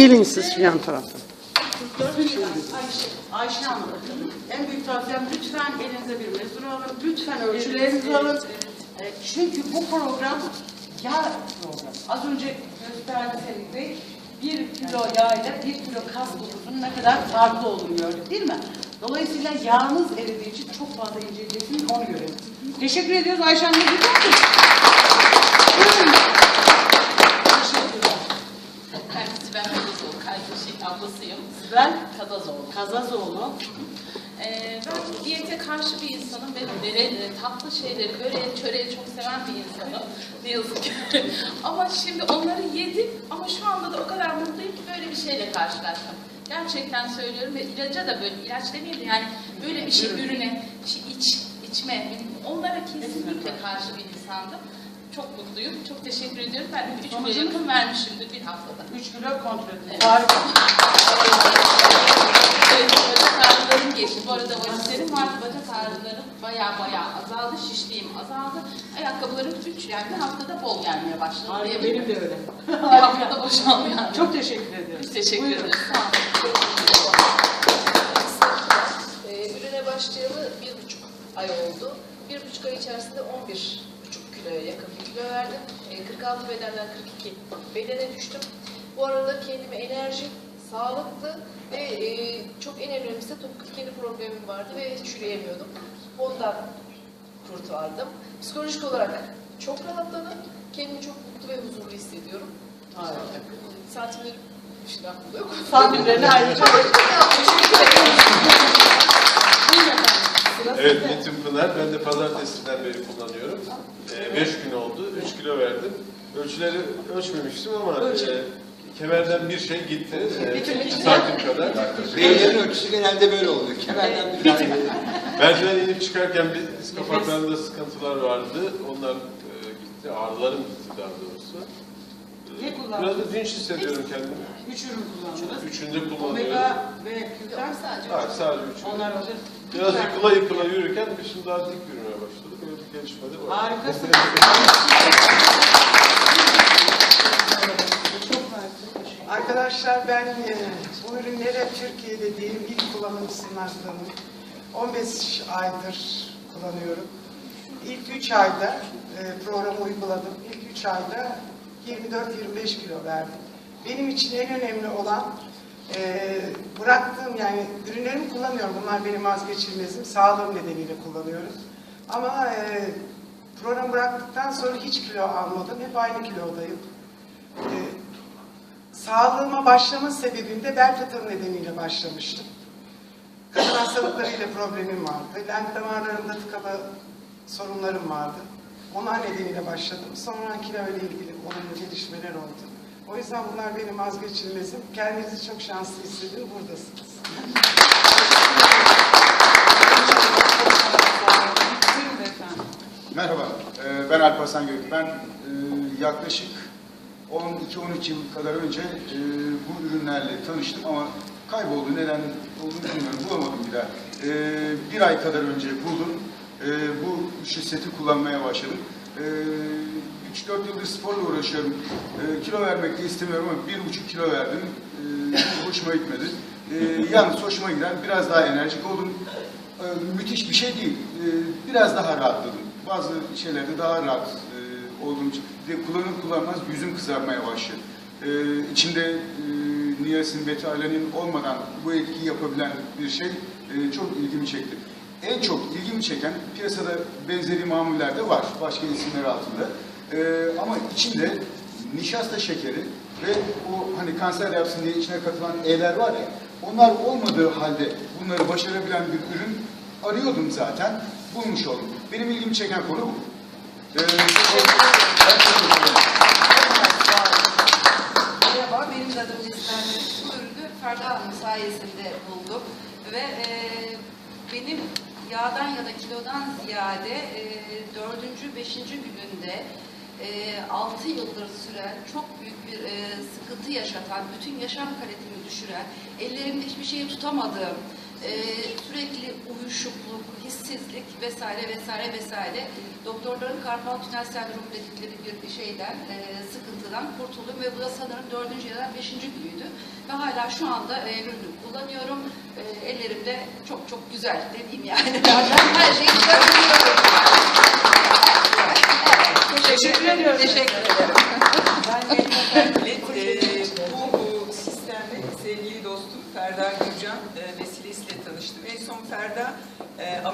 Gelin siz şu yan tarafta. Ayşe, Ayşe Hanım. En büyük tavsiyem lütfen elinize bir mezun alın. Lütfen ölçülerinizi alın. E, Çünkü bu program yağ programı. Az önce gösterdi Selim Bey. Bir kilo yağ ile bir kilo kas dokusunun ne kadar farklı olduğunu gördük değil mi? Dolayısıyla yağınız eridiği için çok fazla inceleyeceksiniz onu görelim. Teşekkür ediyoruz Ayşe Hanım. Buyurun. Teşekkürler. Ben Sibel Kazazoğlu, kardeşim ablasıyım. Sibel Kazazoğlu. Kazazoğlu. Ee, ben diyete karşı bir insanım ve böreği, tatlı şeyleri, böreği, çöreği çok seven bir insanım. Ne yazık ki. ama şimdi onları yedim ama şu anda da o kadar mutluyum ki böyle bir şeyle karşılaştım. Gerçekten söylüyorum ve ilaca da böyle, ilaç demeyeyim de yani böyle bir şey ürüne, şey iç, içme, onlara kesinlikle karşı bir insandım. Çok mutluyum, çok teşekkür ediyorum. Ben de 3 kilo Sonucun- yakın vermişimdir bir haftada. 3 kilo kontrol edin. Evet. Harika. Evet, bacak ağrılarım geçti. Bu arada varislerim vardı. Bacak ağrılarım baya baya azaldı. Şişliğim azaldı. Ayakkabılarım 3 yani bir haftada bol gelmeye başladı. Harika. Benim de öyle. Bir haftada boşaldı yani. Çok teşekkür ediyorum. Biz teşekkür ederiz. Sağ olun. Ee, ürüne başlayalı bir buçuk ay oldu. Bir buçuk ay içerisinde 11 buçuk kiloya yakın bir kilo verdim. Ee, 46 bedenden 42 bedene düştüm. Bu arada kendime enerji, sağlıklı ve e, çok en önemlisi topuk dikeni problemim vardı ve hiç yürüyemiyordum. Ondan kurtardım. Psikolojik olarak çok rahatladım. Kendimi çok mutlu ve huzurlu hissediyorum. Harika. Santimlerim şimdi aklımda yok. Santimlerini ayrıca Teşekkür ederim. Evet. Metin Pınar. Ben de pazartesinden beri kullanıyorum. 5 gün oldu. 3 kilo verdim. Ölçüleri ölçmemiştim ama e, kemerden bir şey gitti. E, bitir. 2 santim kadar. Beylerin ölçüsü genelde böyle oluyor. Kemerden bir tane. Merdiven inip çıkarken bir diz kapaklarında sıkıntılar vardı. Onlar e, gitti. Ağrılarım gitti daha doğrusu. Ne kullandın? Biraz da dinç hissediyorum kendimi. Üç ürün kullandınız. Üçünde kullanıyorum. Omega ve Q10 Sadece Ha, sadece üç. onlar hazır. Biraz Lütfen. yıkıla yıkıla yürürken şimdi daha dik yürümeye başladık. Öyle bir gelişme de var. Harikasın. Arkadaşlar ben e, bu ürünleri Türkiye'de değil ilk kullanıcısınlardanım. 15 aydır kullanıyorum. İlk 3 ayda e, programı uyguladım. İlk 3 ayda 24-25 kilo verdim. Benim için en önemli olan e, bıraktığım yani ürünlerimi kullanıyorum. Bunlar benim vazgeçilmezim. Sağlığım nedeniyle kullanıyorum. Ama e, program bıraktıktan sonra hiç kilo almadım. Hep aynı kilodayım. E, Sağlığıma başlama sebebim de bel fıtığı nedeniyle başlamıştım. Kadın hastalıklarıyla problemim vardı. Lenf damarlarımda tıkalı sorunlarım vardı. Onlar nedeniyle başladım. Sonra kilo ile ilgili olumlu gelişmeler oldu. O yüzden bunlar benim vazgeçilmezim. Kendinizi çok şanslı hissedin. Buradasınız. Merhaba, e, ben Alparslan Gök. Ben e, yaklaşık 12-13 yıl kadar önce e, bu ürünlerle tanıştım ama kayboldu. Neden olduğunu bilmiyorum. Bulamadım bir daha. E, bir ay kadar önce buldum. E, bu şu seti kullanmaya başladım. E, 3-4 yıldır sporla uğraşıyorum. E, kilo vermek de istemiyorum ama bir buçuk kilo verdim. E, hoşuma gitmedi. E, yalnız hoşuma giden biraz daha enerjik oldum. E, müthiş bir şey değil. E, biraz daha rahatladım. Bazı şeylerde daha rahat e, olduğum için. De kullanır kullanmaz yüzüm kızarmaya başladı. E, içinde e, niyasin, beta-alanin olmadan bu etkiyi yapabilen bir şey e, çok ilgimi çekti. En çok ilgimi çeken piyasada benzeri mamuller de var başka isimler altında. E, ama içinde nişasta şekeri ve o hani kanser yapsın diye içine katılan E'ler var ya onlar olmadığı halde bunları başarabilen bir ürün arıyordum zaten. Bulmuş oldum. Benim ilgimi çeken konu bu. Ee. Merhaba, benim de adım Neslihan. Bu ürünü Ferda Hanım sayesinde buldum. Ve e, benim yağdan ya da kilodan ziyade e, dördüncü, beşinci gününde e, altı yıldır süren çok büyük bir e, sıkıntı yaşatan, bütün yaşam kalitemi düşüren, ellerimde hiçbir şeyi tutamadığım, e, sürekli uyuşukluk, hissizlik vesaire vesaire vesaire. Doktorların karpal tünel sendromu dedikleri bir şeyden, e, sıkıntıdan kurtuldum ve bu da sanırım dördüncü ya da beşinci günüydü. Ve hala şu anda e, ürünü kullanıyorum. E, ellerimde çok çok güzel dediğim yani. Her şeyi güzel biliyorum. Teşekkür ediyorum. Teşekkür ederim.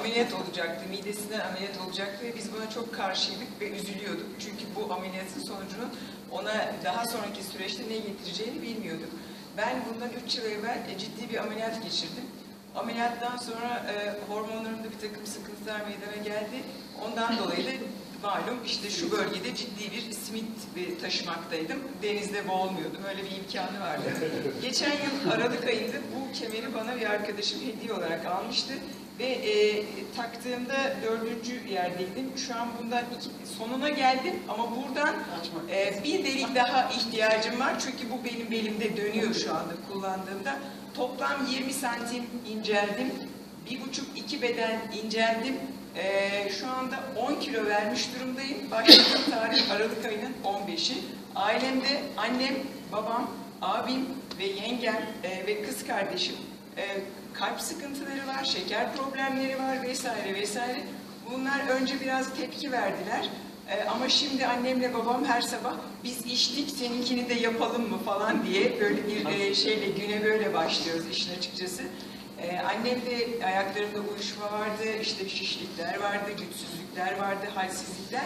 Ameliyat olacaktı, midesinden ameliyat olacaktı ve biz buna çok karşıydık ve üzülüyorduk. Çünkü bu ameliyatın sonucunun ona daha sonraki süreçte ne getireceğini bilmiyorduk. Ben bundan 3 yıl evvel e, ciddi bir ameliyat geçirdim. Ameliyattan sonra e, hormonlarımda bir takım sıkıntılar meydana geldi. Ondan dolayı da malum işte şu bölgede ciddi bir simit taşımaktaydım. Denizde boğulmuyordum. Öyle bir imkanı vardı. Geçen yıl Aralık ayında bu kemeri bana bir arkadaşım hediye olarak almıştı. Ve e, taktığımda dördüncü yerdeydim. Şu an bundan iki, sonuna geldim ama buradan e, bir delik daha ihtiyacım var. Çünkü bu benim belimde dönüyor şu anda kullandığımda. Toplam 20 santim inceldim. Bir buçuk iki beden inceldim. Ee, şu anda 10 kilo vermiş durumdayım. Başladığım tarih Aralık ayının 15'i. Ailemde annem, babam, abim ve yengem e, ve kız kardeşim e, kalp sıkıntıları var, şeker problemleri var vesaire vesaire. Bunlar önce biraz tepki verdiler. E, ama şimdi annemle babam her sabah biz içtik seninkini de yapalım mı falan diye böyle bir e, şeyle güne böyle başlıyoruz işin açıkçası. Ee, annemde ayaklarında uyuşma vardı, işte şişlikler vardı, güçsüzlükler vardı, halsizlikler.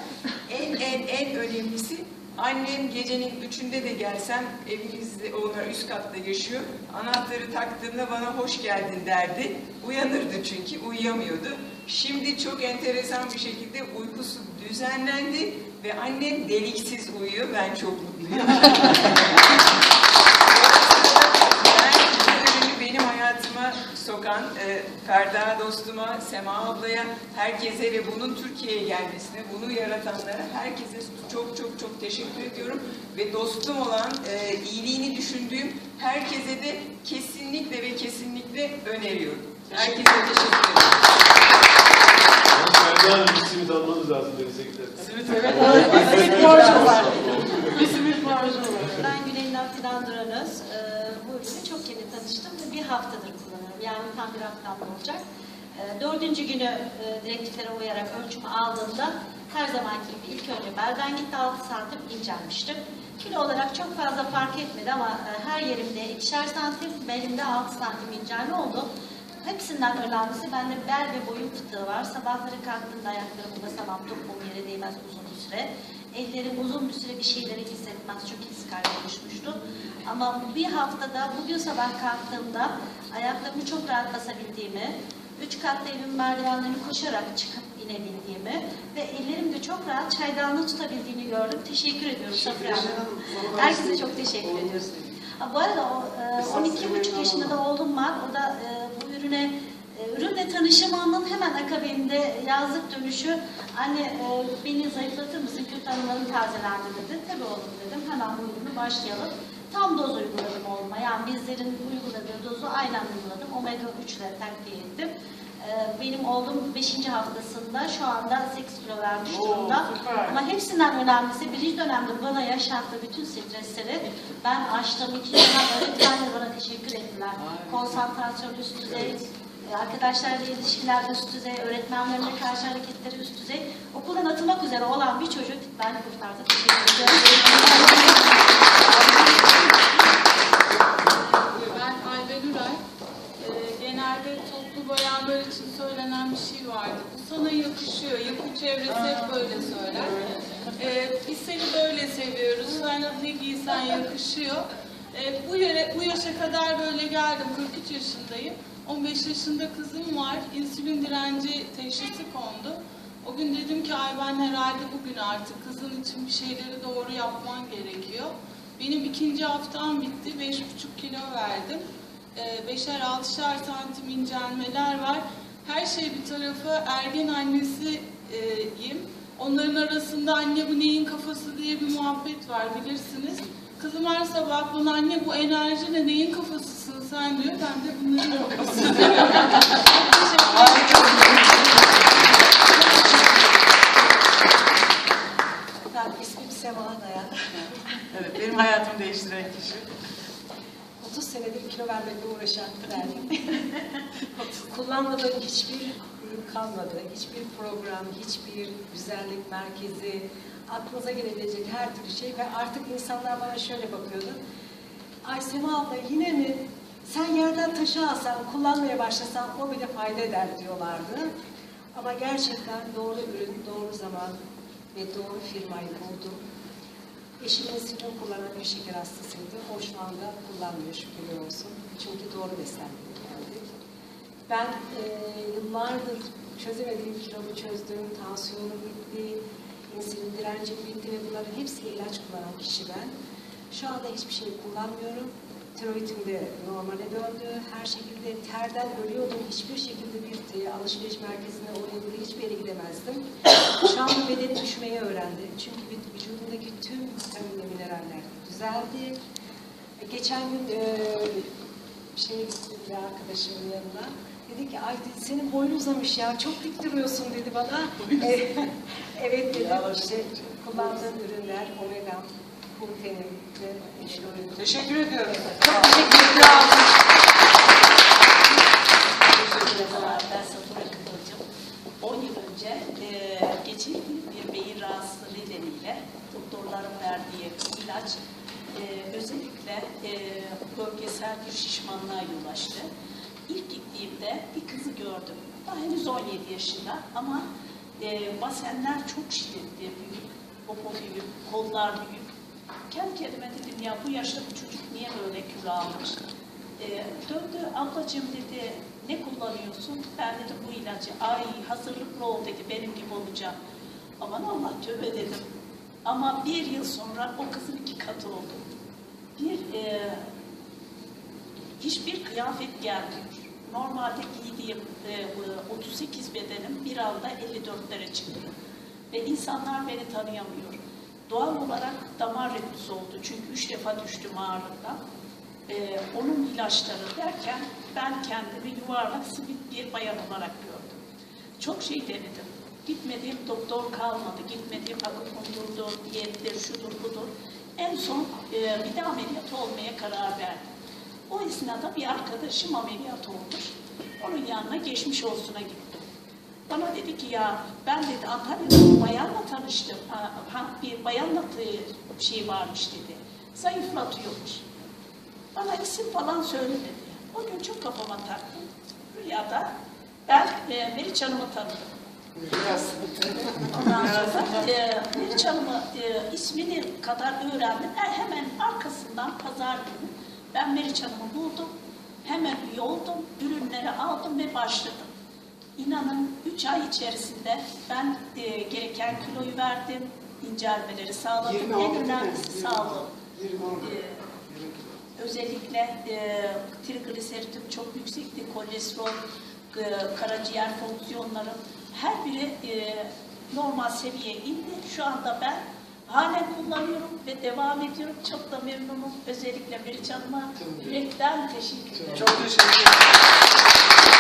En en en önemlisi annem gecenin üçünde de gelsem evimizde onlar üst katta yaşıyor. Anahtarı taktığımda bana hoş geldin derdi. Uyanırdı çünkü uyuyamıyordu. Şimdi çok enteresan bir şekilde uykusu düzenlendi ve annem deliksiz uyuyor. Ben çok mutluyum. Ben bu ürünü benim sokan e, Ferda dostuma, Sema ablaya, herkese ve bunun Türkiye'ye gelmesine, bunu yaratanlara herkese çok çok çok teşekkür ediyorum. Ve dostum olan, e, iyiliğini düşündüğüm herkese de kesinlikle ve kesinlikle öneriyorum. Herkese teşekkür ederim. Ferda Hanım bir simit almanız lazım denize giderken. Evet, evet. Bizim borcu var. Bizim borcu var. Ben Güney'den Fidan Duranöz. Ee, bu ürünü çok yeni tanıştım ve bir haftadır kullanıyorum. Yani tam bir haftam olacak. Ee, dördüncü günü e, direktiflere uyarak ölçümü aldığımda her zamanki gibi ilk önce belden gitti 6 santim incelmiştim. Kilo olarak çok fazla fark etmedi ama e, her yerimde ikişer santim, belimde 6 santim incelme oldu. Hepsinden önemlisi bende bel ve boyun fıtığı var. Sabahları kalktığımda ayaklarım basamam, topuğum yere değmez uzun süre. Ellerim uzun bir süre bir şeyleri hissetmez. Çok his kaybı oluşmuştu. Ama bir haftada bugün sabah kalktığımda ayaklarımı çok rahat basabildiğimi, üç katlı evin merdivenlerini koşarak çıkıp inebildiğimi ve ellerimde çok rahat çaydanlığı tutabildiğini gördüm. Teşekkür ediyorum Safiye Hanım. Herkese çok teşekkür ediyoruz. Ha, bu arada o, e, 12,5 yaşında da oğlum var. O da e, bu ürüne e, ürünle tanışımının hemen akabinde yazlık dönüşü anne e, beni zayıflatır mısın kötü anılarım tazelendi dedi. Tabii oğlum dedim hemen bu ürünü başlayalım. Tam doz uyguladım oğluma. Yani bizlerin uyguladığı dozu aynen uyguladım. Omega 3 ile takviye ettim. E, Benim oğlum 5. haftasında şu anda 8 kilo vermiş Oo, durumda. süper. Ama hepsinden önemlisi birinci dönemde bana yaşattığı bütün stresleri ben aştım. İkinci dönem öğretmenler bana teşekkür ettiler. Konsantrasyon üst düzey, arkadaşlarla ilişkiler üst düzey, öğretmenlerle karşı hareketleri üst düzey. Okuldan atılmak üzere olan bir çocuk ben kurtardım. Teşekkür ediyorum. Ben Ayben Üray. Ee, genelde toplu bayanlar için söylenen bir şey vardı. Bu sana yakışıyor. Yapı çevresi hep böyle söyler. Ee, biz seni böyle seviyoruz. Sana ne giysen yakışıyor. Ee, bu, yere, bu yaşa kadar böyle geldim. 43 yaşındayım. 15 yaşında kızım var. İnsülin direnci teşhisi kondu. O gün dedim ki ay ben herhalde bugün artık kızın için bir şeyleri doğru yapman gerekiyor. Benim ikinci haftam bitti. Beş buçuk kilo verdim. Ee, beşer altışar santim incelmeler var. Her şey bir tarafa ergen annesiyim. Onların arasında anne bu neyin kafası diye bir muhabbet var bilirsiniz. Kızım her sabah bana anne bu enerjiyle neyin kafasısın saymıyor. Ben de bunları yapıyorum. Ben ismim Sema Dayan. Evet, benim hayatımı değiştiren kişi. 30 senedir kilo vermekle uğraşan ben. Kullanmadığım hiçbir ürün kalmadı. Hiçbir program, hiçbir güzellik merkezi, aklınıza gelebilecek her türlü şey ve artık insanlar bana şöyle bakıyordu. Ay Sema abla yine mi? Sen yerden taşı alsan, kullanmaya başlasan o bile fayda eder diyorlardı. Ama gerçekten doğru ürün, doğru zaman ve doğru firmayı buldum. Eşimin insulin kullanan bir şeker hastasıydı. O şu anda kullanmıyor şükürler olsun. Çünkü doğru beslenmeye geldik. Ben e, yıllardır çözemediğim kilomu çözdüm, tansiyonum bitti, insülin direncim bitti ve bunların hepsi ilaç kullanan kişi ben. Şu anda hiçbir şey kullanmıyorum. Tiroidim de normale döndü. Her şekilde terden ölüyordum. Hiçbir şekilde bir e, alışveriş merkezine oraya hiçbir yere gidemezdim. Şu anda bedeni düşmeyi öğrendi. Çünkü vü- vücudumdaki tüm vitamin ve mineraller düzeldi. E, Geçen gün e, şeye gittim bir arkadaşımın yanına. Dedi ki ay dedi, senin boyun uzamış ya çok dik duruyorsun dedi bana. E, evet dedim işte kullandığım ürünler omega, kultenin ve işte ürün. Teşekkür ediyorum. Çok teşekkür ederim. Merhabalar, ben Satura Kıvılcım. 10 yıl önce e, geçirdiğim bir beyin rahatsızlığı nedeniyle doktorların verdiği ilaç e, özellikle e, bölgesel bir şişmanlığa yol açtı. İlk gittiğimde bir kızı gördüm. Daha henüz 17 yaşında ama e, basenler çok şiddetli, büyük, popo büyük, kollar büyük. Kendi kendime dedim ya bu yaşta bu çocuk niye böyle kilo almış? E, döndü ablacığım dedi ne kullanıyorsun? Ben dedim bu ilacı. Ay hazırlıklı ol dedi benim gibi olacağım. Aman Allah tövbe dedim. Ama bir yıl sonra o kızın iki katı oldu. Bir e, hiçbir kıyafet gelmiyor. Normalde giydiğim e, bu 38 bedenim bir anda 54'lere çıktı. Ve insanlar beni tanıyamıyor. Doğal olarak damar reflüsü oldu. Çünkü üç defa düştüm ağırlıktan. Ee, onun ilaçları derken ben kendimi yuvarlak simit bir bayan olarak gördüm. Çok şey denedim. Gitmediğim doktor kalmadı. Gitmediğim akupunkturdur, diyettir, şudur budur. En son e, bir de ameliyat olmaya karar verdim. O esnada bir arkadaşım ameliyat olmuş. Onun yanına geçmiş olsuna gittim. Bana dedi ki ya ben dedi Antalya'da bir bayanla tanıştım. Ha, bir bayanla e, şey varmış dedi. Zayıflatıyormuş. Bana isim falan söyle dedi. O gün çok kafama taktım. Rüyada ben e, Meriç Hanım'ı tanıdım. Ondan sonra e, Meriç Hanım'ı e, ismini kadar öğrendim. E, hemen arkasından pazar günü ben Meriç Hanım'ı buldum. Hemen üye oldum. Ürünleri aldım ve başladım. İnanın 3 ay içerisinde ben e, gereken kiloyu verdim. incelmeleri sağladım. 20 en önemlisi 20 sağlığım. 20 oldu. E, Özellikle e, trigliseritim çok yüksekti, kolesterol, e, karaciğer fonksiyonlarım her biri e, normal seviyeye indi. Şu anda ben halen kullanıyorum ve devam ediyorum. Çok da memnunum. Özellikle Meriç Hanım'a yürekten teşekkür ederim. Çok teşekkür ederim.